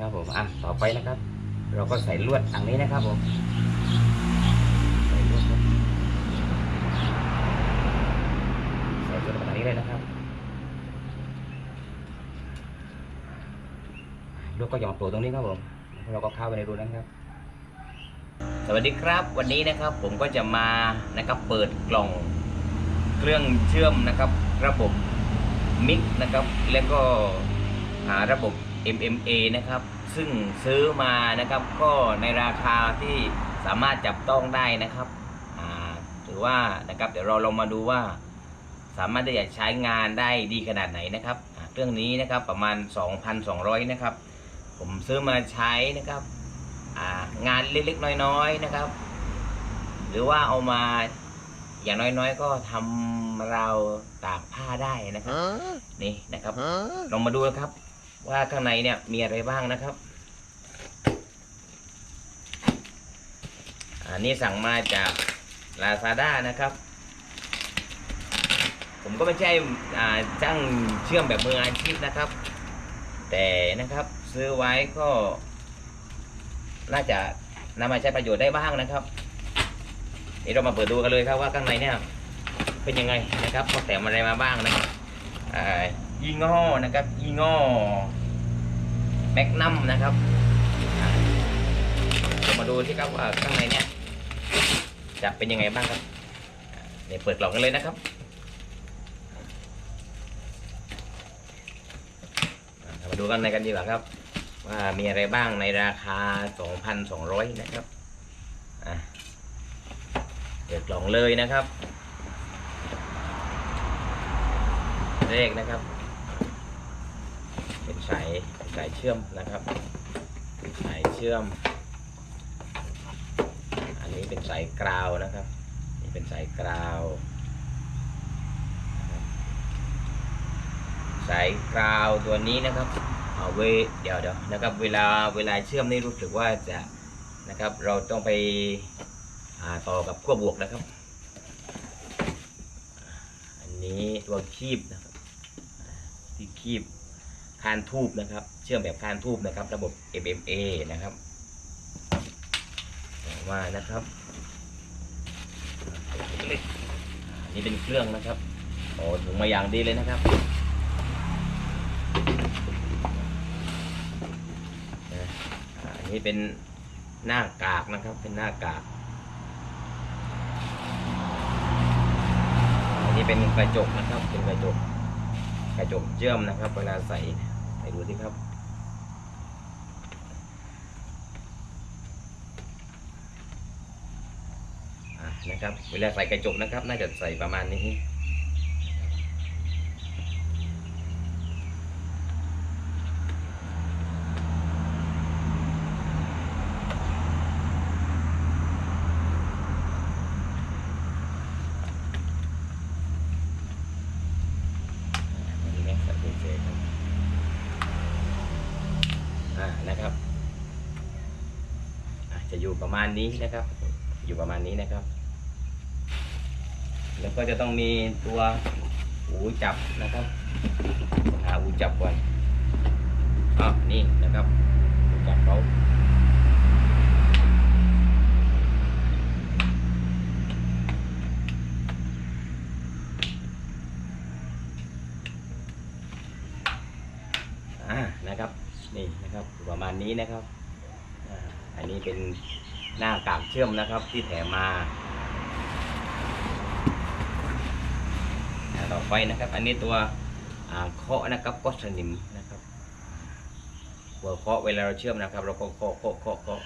นะครับผมอะต่อไปนะครับ เราก็ใส่ลวดทางนี้นะครับผมใส่ลวดใส่ลวดทางนี้เลยนะครับลวดก็หย่อนตัวตรงนี้ครับผมเราก็เข้าไปในรูนั้นครับ สวัสดีครับ วันนี้นะครับผมก็จะมานะครับเปิดกล่องเครื่องเชื่อมนะครับ ระบบมิกนะครับ แล้วก็หาระบบ MMA นะครับ ซึ่งซื้อมานะครับก็ในราคาที่สามารถจับต้องได้นะครับอ่าถือว่านะครับเดี๋ยวเราลองมาดูว่า สามารถที่จะใช้งานได้ดีขนาดไหนนะครับอ่าเครื่องนี้นะครับประมาณ 2,200 นะครับ ผมซื้อมาใช้นะครับอ่างานเล็กๆน้อยๆนะครับ หรือว่าเอามาอย่างน้อยๆ ก็ทำราวตากผ้าได้นะครับ นี่นะครับลองมาดูนะครับ ว่าข้างในเนี่ยมีอะไรบ้างนะครับ อันนี้สั่งมาจาก Lazada นะครับ ผมก็ไม่ใช่อ่าจ้างเชื่อมแบบมืออาชีพนะครับ แต่นะครับซื้อไว้ก็ น่าจะนำมาใช้ประโยชน์ได้บ้างนะครับเดี๋ยวเรามาเปิดดูกันเลยครับว่าข้างในเนี่ยเป็นยังไงนะครับเขาแต่มอะไรมาบ้างนะครับ ยี่ห้อนะครับยี่ห้อแมกนัมนะครับเรามาดูที่ครับว่าข้างในเนี่ยจะเป็นยังไงบ้างครับเดี๋ยวเปิดกล่องกันเลยนะครับมาดูกันในกันดีกว่าครับ ว่ามีอะไรบ้างในราคา 2,200 นะครับเปิดกล่องเลยนะครับเลขนะครับ สายเชื่อมนะครับสายเชื่อม อันนี้เป็นสายกราวนะครับ นี่เป็นสายกราว สายกราวตัวนี้นะครับเอาเวเดี๋ยวเดี๋ยวนะครับ เวลาเวลาเชื่อมนี่รู้สึกว่าจะนะครับ เราต้องไปต่อกับขั้วบวกนะครับ อันนี้ตัวคีบนะครับที่คีบ คานทูบนะครับ เชื่อมแบบคานทูบนะครับ ระบบ MMA นะครับมานะครับนนี้เป็นเครื่องนะครับโอ้ถุงมาอย่างดีเลยนะครับนะอ่าอันนี้เป็นหน้ากากนะครับ เป็นหน้ากากอันนี้เป็นกระจกนะครับ เป็นกระจกกระจกเชื่อมนะครับ เวลาใส่ ใส่ดูสิครับ นะครับ เวลาใส่กระจกนะครับ น่าจะใส่ประมาณนี้ อันนี้แม็กซ์กับเจครับ อ่า นะครับอะจะอยู่ ประมาณนี้นะครับ อยู่ประมาณนี้นะครับ แล้วก็จะต้องมีตัวหูจับนะครับ หาหูจับก่อนอ๋อนี่นะครับหูจับเขาอ่านะครับนี่นะครับประมาณนี้นะครับอ่าอันนี้เป็น หน้ากากเชื่อมนะครับที่แถมมาต่อไปนะครับ อันนี้ตัวเคาะนะครับก็สนิมนะครับหัวเคาะเวลาเราเชื่อมนะครับ เราก็เคาะเคาะเคาะเคาะ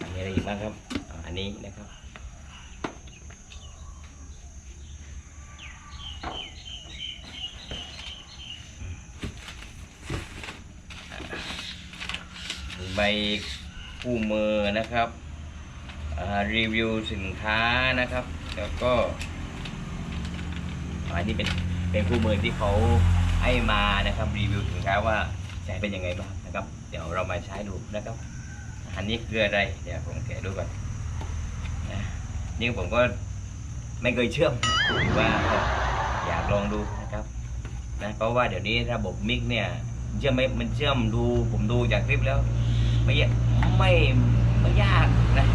อันนี้อะไรอีกบ้างครับ อันนี้นะครับใบ คู่มือนะครับรีวิวสินค้านะครับ แล้วก็อันนี้เป็นเป็นคู่มือที่เขาให้มานะครับรีวิวสินค้าว่าใช้เป็นยังไงบ้างนะครับ เดี๋ยวเรามาใช้ดูนะครับอันนี้คืออะไรเดี๋ยวผมแกะดูก่อนนะนี่ผมก็ไม่เคยเชื่อมหรือว่าอยากลองดูนะครับนะเพราะว่าเดี๋ยวนี้ระบบมิกเนี่ยเชื่อมไหมมันเชื่อมดูผมดูจากคลิปแล้ว ไม่ย ไม่ไม่ยากนะ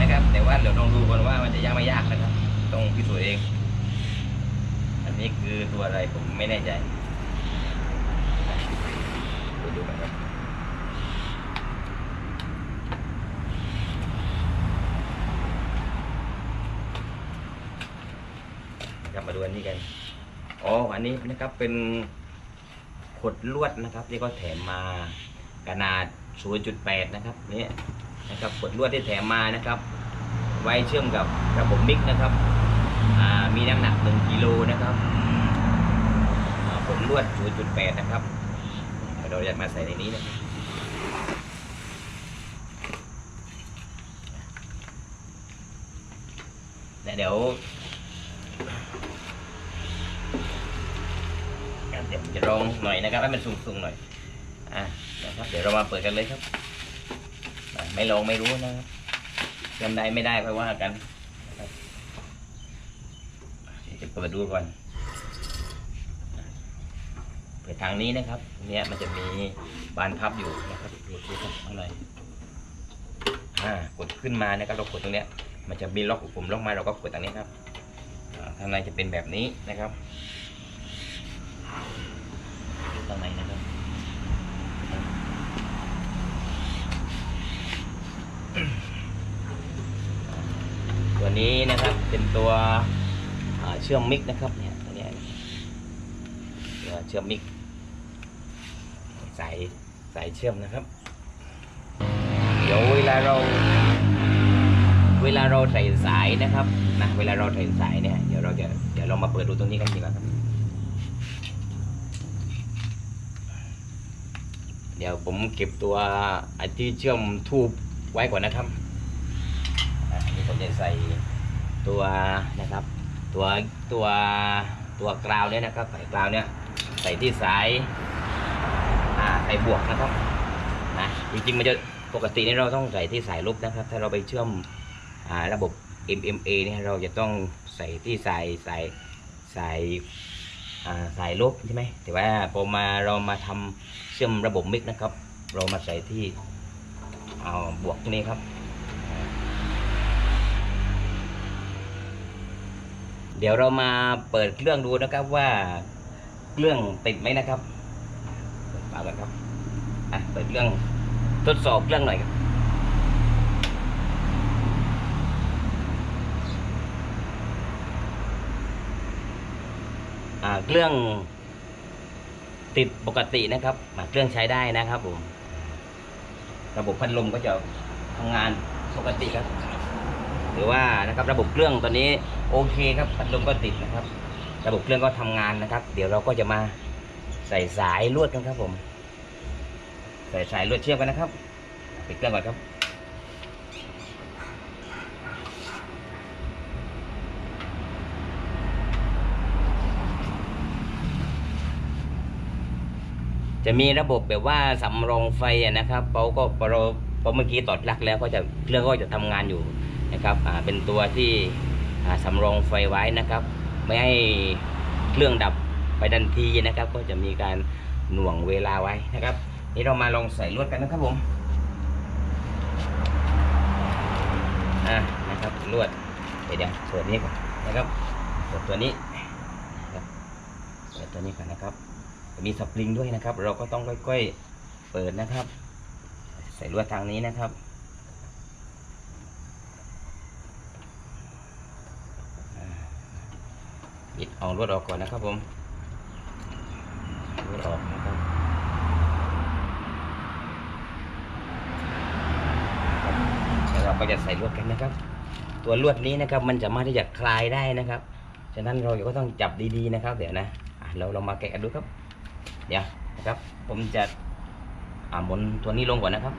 นะครับ แต่ว่าเดี๋ยวลองดูก่อนว่ามันจะยากไม่ยากนะครับ ต้องพิสูจน์เอง อันนี้คือตัวอะไรผมไม่แน่ใจไปดูกันครับกลับมาดูอันนี้กัน อ๋อ อันนี้นะครับเป็นขดลวดนะครับที่เขาแถมมาขนาด 0.8 นะครับนี่นะครับขดลวดที่แถมมานะครับ ไว้เชื่อมกับระบบมิกนะครับมีน้ำหนัก 1กิโลนะครับอ่าขดลวด 0.8 นะครับเดี๋ยวเราจะมาใส่ในนี้นะครับและเดี๋ยวครับเดี๋ยวจะลองหน่อยนะครับให้มันสูงๆหน่อย ครับ เดี๋ยวเรามาเปิดกันเลยครับ ไม่ลองไม่รู้นะครับจำได้ไม่ได้ค่อยว่ากันจะเปิดดูก่อน เปิดทางนี้นะครับ เนี่ยมันจะมีบานพับอยู่นะครับดูดูครับอะไรอ่ากดขึ้นมานะครับเรากดตรงเนี้ย มันจะมีล็อกปุ่มล็อกมาเราก็กดตรงนี้ครับข้างในจะเป็นแบบนี้นะครับ ข้างในนะครับตัว นี้นะครับ เป็นตัวเชื่อมมิกนะครับเนี่ยตัวนี้ตัวเชื่อมมิกสายสายเชื่อมนะครับ เดี๋ยวเวลาเรา เวลาเราใส่สายนะครับนะเวลาเราใส่สายเนี่ยเดี๋ยวเราจะเดี๋ยวเรามาเปิดดูตรงนี้กันดีกว่าครับเดี๋ยวผมเก็บตัวไอ้ที่เชื่อมทูบไว้ก่อนนะครับอันนี้ผมจะใส่ ตัวนะครับ ตัวตัวตัวกราวเนี่ยนะครับใส่กราวเนี่ยใส่ที่สายอ่าใส่บวกนะครับนะจริงๆมันจะปกตินี่เราต้องใส่ที่สายลบนะครับ ถ้าเราไปเชื่อมอ่าระบบ MMA เนี่ยเราจะต้องใส่ที่สายสายสายอ่าสายลบใช่ไหมแต่ว่าพอมาเรามาทำเชื่อมระบบมิกนะครับ เรามาใส่ที่เอาบวกตรงนี้ครับ เดี๋ยวเรามาเปิดเครื่องดูนะครับว่าเครื่องติดไหมนะครับเปิดฝากันครับอะเปิดเครื่องทดสอบเครื่องหน่อยครับอ่าเครื่องติดปกตินะครับเครื่องใช้ได้นะครับผมระบบพัดลมก็จะทำงานปกติครับ หรือว่านะครับระบบเครื่องตอนนี้ โอเคครับพัดลมก็ติดนะครับ ระบบเครื่องก็ทำงานนะครับ เดี๋ยวเราก็จะมาใส่สายลวดกันครับผม ใส่สายลวดเชื่อมกันนะครับปิดเครื่องก่อนครับจะมีระบบแบบว่าสำรองไฟอะนะครับเขาก็พอเราเมื่อกี้ตอดลักแล้วก็จะเครื่องก็จะทำงานอยู่นะครับ อ่า เป็นตัวที่ สำรองไฟไว้นะครับ ไม่ให้เครื่องดับไปทันทีนะครับ ก็จะมีการหน่วงเวลาไว้นะครับ นี่เรามาลองใส่ลวดกันนะครับผมอ่านะครับลวดเดี๋ยวเดี๋ยวเปิดนี้ก่อนนะครับเปิดตัวนี้นะครับเปิดตัวนี้ก่อนนะครับ มีสปริงด้วยนะครับ เราก็ต้องค่อยๆเปิดนะครับ ใส่ลวดทางนี้นะครับอ่าิดเอาลวดออกก่อนนะครับผมลวดออกนะครับแล้วเราก็จะใส่ลวดกันนะครับ ตัวลวดนี้นะครับมันจะมาที่จะคลายได้นะครับฉะนั้นเราก็ต้องจับดีๆนะครับ เดี๋ยวนะเราเรามาแกะดูครับ เดี๋ยวนะครับ ผมจะอ่าหมุนตัวนี้ลงก่อนนะครับ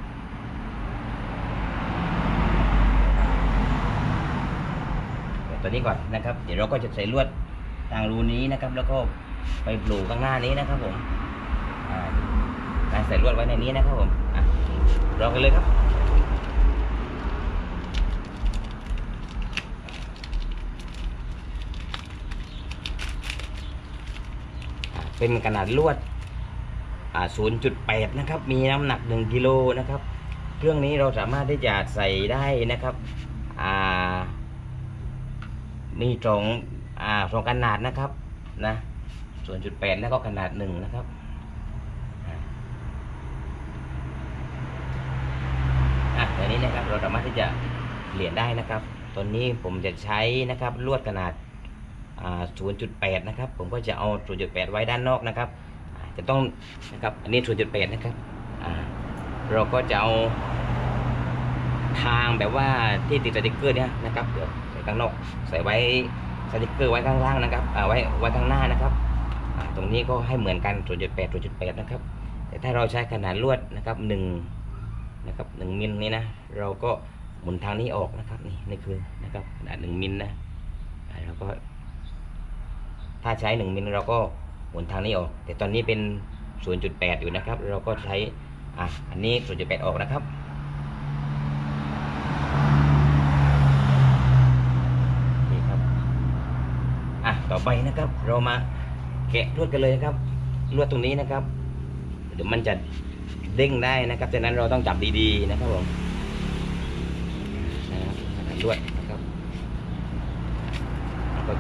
ตัวนี้ก่อนนะครับ เดี๋ยวเราก็จะใส่ลวด ทางรูนี้นะครับ แล้วก็ไปปลูกข้างหน้านี้นะครับผมการใส่ลวดไว้ในนี้นะครับผมอะรอกันเลยครับเป็นขนาดลวด0.8 นะครับ มีน้ำหนัก 1 กิโลนะครับ เครื่องนี้เราสามารถที่จะใส่ได้นะครับ มีสอง อ่าสองขนาดนะครับนะ0.8แปดแล้วก็ขนาดหนึ่งนะครับอะตัวนี้นะครับเราสามารถที่จะเปลี่ยนได้นะครับตัวนี้ผมจะใช้นะครับลวดขนาดอ่า0.8 นะครับ ผมก็จะเอา 0.8 ไว้ด้านนอกนะครับ จะต้องนะครับ อันนี้ 0.8 นะครับอ่าเราก็จะเอาทางแบบว่าที่ติดสติกเกอร์เนี่ยนะครับ เดี๋ยวใส่ข้างนอก ใส่ไว้ สติกเกอร์ไว้ข้างล่างนะครับไว้ไว้ข้างหน้านะครับตรงนี้ก็ให้เหมือนกัน 0.8 0.8 นะครับ แต่ถ้าเราใช้ขนาดลวดนะครับ1นะครับ1มิลนี่นะ เราก็หมุนทางนี้ออกนะครับ นี่นี่คือนะครับขนาด1มิลนะเราก็ ถ้าใช้ 1มิลเราก็หมุนทางนี้ออก แต่ตอนนี้เป็น 0.8 อยู่นะครับ เราก็ใช้อะอันนี้ 0.8 ออกนะครับ นี่ครับ อะ ต่อไปนะครับ เรามาแกะลวดกันเลยนะครับลวดตรงนี้นะครับ เดี๋ยวมันจะเด้งได้นะครับดังนั้นเราต้องจับดีๆนะครับผมนะครับลวดนะครับ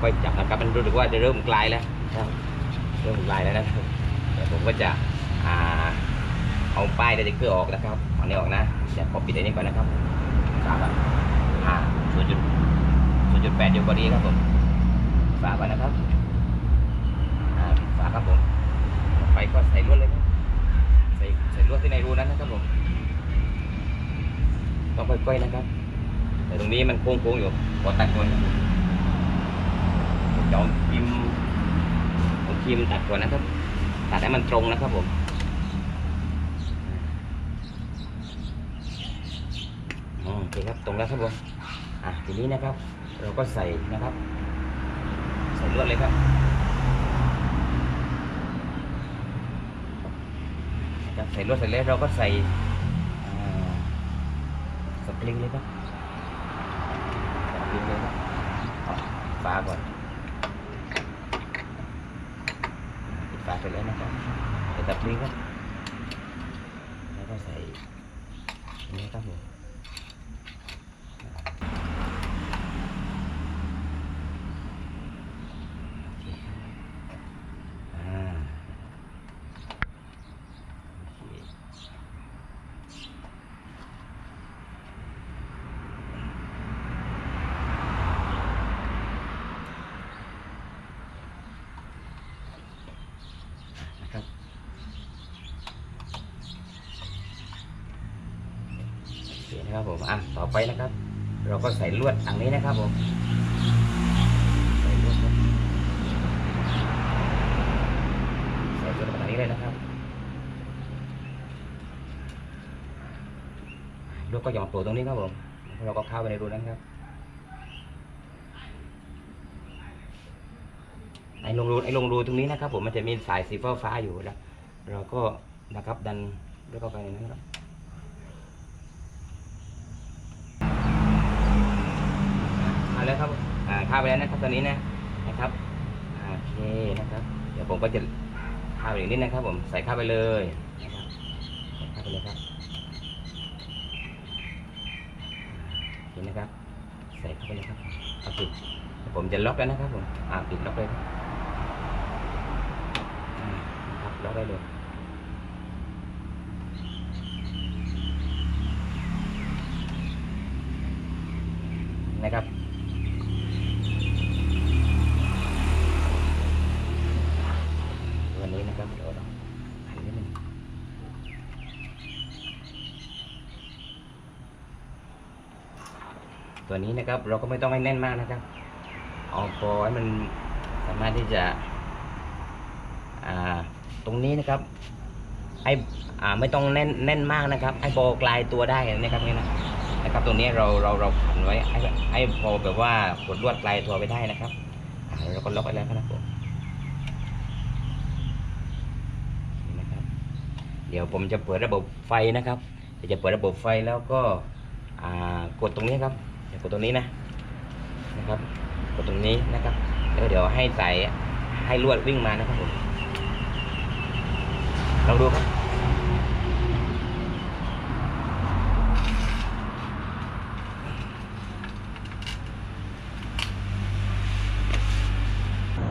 ค่อยๆจับนะครับ มันรู้สึกว่าจะเริ่มกลายแล้วครับ เริ่มกลายแล้วนะครับเดี๋ยวผมก็จะอ่าเอาป้ายสติ๊กเกอร์ออกนะครับเอานี้ออกนะจะขอปิดอันนี้ก่อนนะครับสามอะอ่าศูนย์จุด0.8อยู่พอดีครับผม ฝากไว้นะครับฝากครับผมไปก็ใส่ลวดเลยครับใส่ใส่ลวดที่ในรูนั้นนะครับผมต้องค่อยๆนะครับ แต่ตรงนี้มันโค้งๆอยู่ขอตัดก่อนจับจอาพิมพ์เอาพิมตัดก่อนนะครับ ตัดให้มันตรงนะครับผมโอเคครับตรงแล้วครับผมอะทีนี้นะครับ เราก็ใส่นะครับ ใส่ลวดเลยครับนะใส่ลวดเสร็จแล้วเราก็ใส่สปริงเลยครับสปริงเลยครับฝาก่อนปิดฝาเสร็จแล้วนะครับใส่สปริงครับแล้วก็ใส่อันนี้ครับผม อ่าโอเคนะครับโอ เคนะครับผมอะต่อไปนะครับ เราก็ใส่ลวดอันนี้นะครับผมใส่ลวดใส่ตัวแบบนี้เลยนะครับลูกก็หย่อนตัวตรงนี้ครับผมเราก็เข้าไปในรูนั้นครับไอ้ลงรูไอ้ลงรูตรงนี้นะครับ ผมมันจะมีสายสีฟ้าฟ้าอยู่แล้ว เราก็นะครับดันแล้วก็ไปนนั้นครับเอาแล้วครับอ่าเข้าไปแล้วนะครับตอนนี้นะนะครับโอเคนะครับ เดี๋ยวผมก็จะข้าวอย่างนี้นะครับ ผมใส่ข้าไปเลยนะครับใส่ข้าไปเลยครับเห็นนะครับ ใส่เข้าไปเลยครับเอาปิดเดี๋ยวผมจะล็อกแล้วนะครับผมอ่าปิดล็อกเลยนะครับล็อกได้เลยนะครับ วันนี้นะครับเดี๋ยวเราหันนิดนึงตัว นี้นะครับ เราก็ไม่ต้องให้แน่นมากนะครับเอาพอให้มันสามารถที่จะตรงนี้นะครับไอ้ไม่ต้องแน่นแน่นมากนะครับ ให้พอกลายตัวได้นะครับนี่นะนะครับ ตรงนี้เราเราเราขันไว้ให้ให้พอแบบว่ากดลวดกลายตัวไปได้นะครับเราก็ล็อกไว้แล้วนะครับผมเดี๋ยวผมจะเปิดระบบไฟนะครับจะเปิดระบบไฟแล้วก็กดตรงนี้ครับ กดตรงนี้นะนะครับ กดตรงนี้นะครับแล้วเดี๋ยวให้สายให้ลวดวิ่งมานะครับผมเราลองดูครับ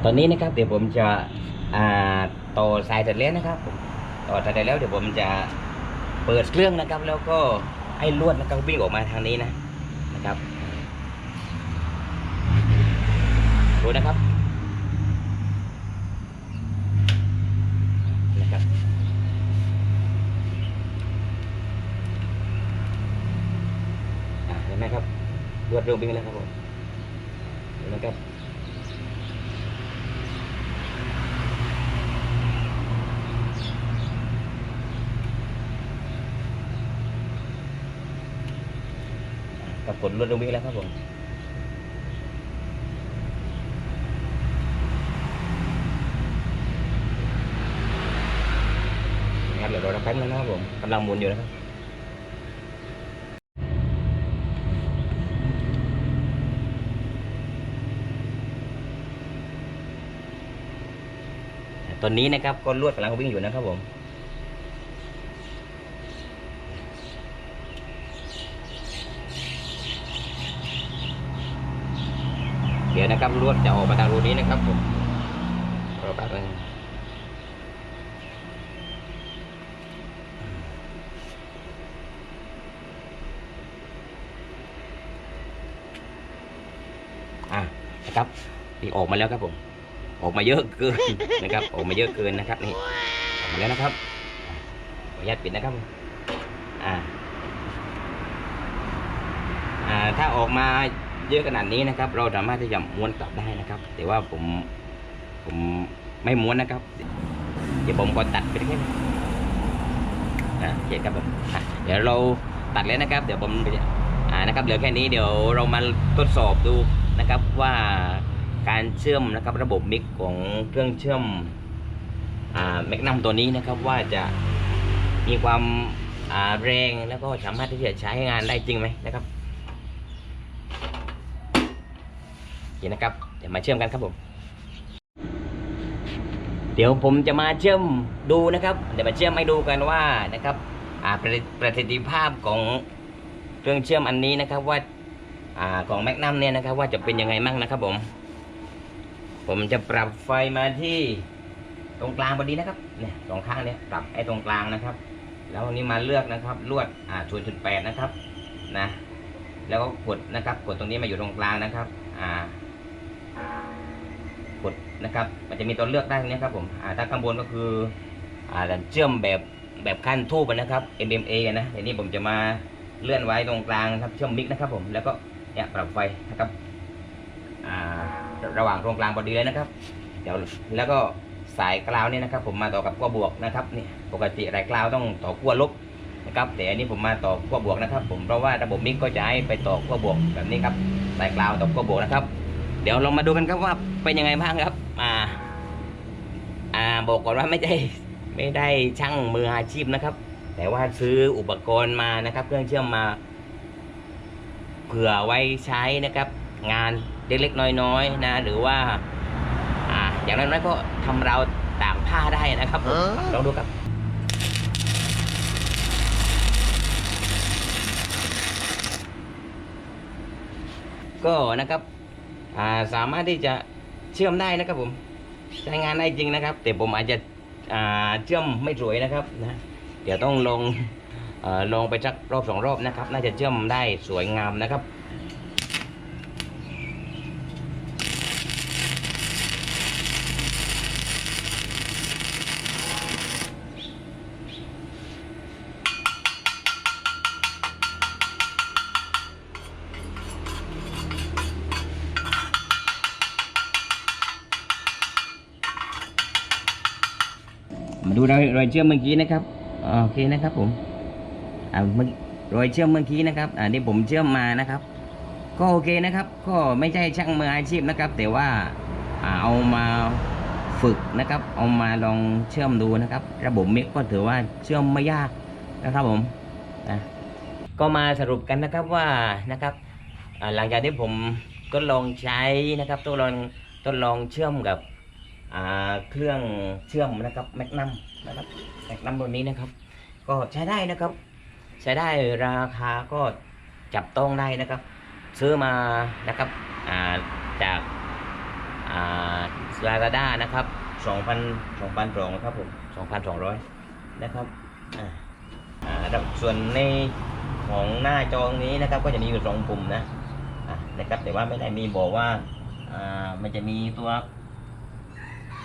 ตอนนี้นะครับเดี๋ยวผมจะต่อสายเสร็จแล้วนะครับต่อสายเสร็จแล้วเดี๋ยวผมจะเปิดเครื่องนะครับ แล้วก็ให้ลวดนะครับวิ่งออกมาทางนี้นะนะครับดู นะครับนะครับ เห็นไหมครับลวดเริ่มวิ่งแล้วครับผมเห็นไหมครับกับผลรถวิ่งแล้วครับผมนะครับเดี๋ ยวเราแป๊บนึงนะครับผมกำลังหมุนอยู่นะครับตอนนี้นะครับก็ลวดกำลังวิ่งอยู่นะครับผมเดี๋ยวนะครับลวดจะออกมาทางรูนี้นะครับผมรอแป๊บนึงอะนะครับ นี่ออกมาแล้วครับผม ออกมาเยอะเกินนะครับ ออกมาเยอะเกินนะครับนี่ออกมาแล้วนะครับขออนุญาตปิดนะครับอ่าอ่าถ้าออกมาเยอะขนาดนี้นะครับ เราสามารถที่จะม้วนกลับได้นะครับ แต่ว่าผมผมไม่ม้วนนะครับ เดี๋ยวผมก็ตัดไปแค่นี้นะโอเคครับผมเดี๋ยวเราตัดแล้วนะครับ เดี๋ยวผมอ่านะครับเหลือแค่นี้เดี๋ยวเรามาทดสอบดูนะครับว่า การเชื่อมนะครับระบบมิกของเครื่องเชื่อมแมกนัมตัวนี้นะครับว่าจะมีความแรงแล้วก็สามารถที่จะใช้งานได้จริงไหมนะครับโอเคนะครับ เดี๋ยวมาเชื่อมกันครับผม เดี๋ยวผมจะมาเชื่อมดูนะครับ เดี๋ยวมาเชื่อมให้ดูกันว่านะครับประประสิทธิภาพของเครื่องเชื่อมอันนี้นะครับว่าอ่าของแมกนัมเนี่ยนะครับว่าจะเป็นยังไงมั่งนะครับผม ผมจะปรับไฟมาที่ตรงกลางพอดีนะครับ เนี่ยสองข้างเนี่ยปรับไอ้ตรงกลางนะครับ แล้วอันนี้มาเลือกนะครับ ลวดอ่า0.8นะครับ นะ แล้วก็กดนะครับ กดตรงนี้มาอยู่ตรงกลางนะครับ อ่ากดนะครับ มันจะมีตัวเลือกได้ตรงนี้ครับผมอ่าถ้าข้างบนก็คืออ่าเชื่อมแบบแบบขั้นทูบนะครับ MMA นะทีนี้ผมจะมาเลื่อนไว้ตรงกลางนะครับ เชื่อมมิกนะครับผม แล้วก็เนี่ยปรับไฟนะครับ อ่า ระหว่างตรงกลางพอดีเลยนะครับ เดี๋ยวแล้วก็สายกราวเนี่ยนะครับ ผมมาต่อกับขั้วบวกนะครับนี่ปกติสายกราวต้องต่อขั้วลบนะครับ แต่อันนี้ผมมาต่อขั้วบวกนะครับ ผมเพราะว่าระบบมิกก็จะให้ไปต่อขั้วบวกแบบนี้ครับสายกลาวต่อขั้วบวกนะครับ เดี๋ยวเรามาดูกันครับว่าเป็นยังไงบ้างครับอ่าอ่าบอกก่อนว่าไม่ได้ไม่ได้ช่างมืออาชีพนะครับ แต่ว่าซื้ออุปกรณ์มานะครับ เครื่องเชื่อมมาเผื่อไว้ใช้นะครับ งาน เล็กๆน้อยๆนะหรือว่าอ่า อย่างน้อยๆก็ทำเราวตากผ้าได้นะครับผมลองดูครับก็นะครับอ่าสามารถที่จะเชื่อมได้นะครับผมใช้งานได้จริงนะครับ แต่ผมอาจจะอ่าเชื่อมไม่สวยนะครับนะเดี๋ยวต้องลงเอ่อลงไปสักรอบสองรอบนะครับ น่าจะเชื่อมได้สวยงามนะครับ อยรอยเชื่อมเมื่อกี้นะครับโอเคนะครับผมอ่ารอยเชื่อมเมื่อกี้นะครับอ่านี่ผมเชื่อมมานะครับ ก็โอเคนะครับ ก็ไม่ใช่ช่างมืออาชีพนะครับ แต่ว่าเอามาฝึกนะครับ เอามาลองเชื่อมดูนะครับ ระบบมิกก็ถือว่าเชื่อมไม่ยากนะครับผมนะก็มาสรุปกันนะครับว่านะครับหลังจากที่ผมก็ลองใช้นะครับทดลองทดลองเชื่อมกับเครื่องเชื่อมนะครับแมกนัม นะครับแม็กนัมตัวนี้นะครับ ก็ใช้ได้นะครับ ใช้ได้ราคาก็จับต้องได้นะครับ ซื้อมานะครับจากลาซาด้านะครับสองพันสองพันสองครับผมสองพันสองร้อยนะครับส่วนในของหน้าจอตรงนี้นะครับ ก็จะมีอยู่สองปุ่มนะนะครับแต่ว่าไม่ได้มีบอกว่าอ่ามันจะมีตัว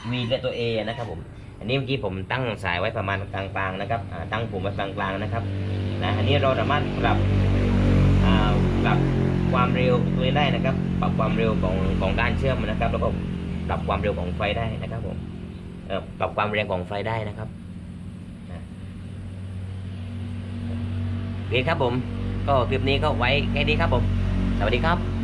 V และตัว A นะครับผม อันนี้เมื่อกี้ผมตั้งสายไว้ประมาณกลางๆนะครับอ่าตั้งปุ่มไว้กลางๆนะครับนะอันนี้เราสามารถปรับอ่าปรับความเร็วตัวนี้ได้นะครับ ปรับความเร็วของของด้านเชื่อมนะครับ แล้วก็ปรับความเร็วของไฟได้นะครับผมเออปรับความแรงของไฟได้นะครับนะโอเคครับผม ก็คลิปนี้ก็ไว้แค่นี้ครับผม สวัสดีครับ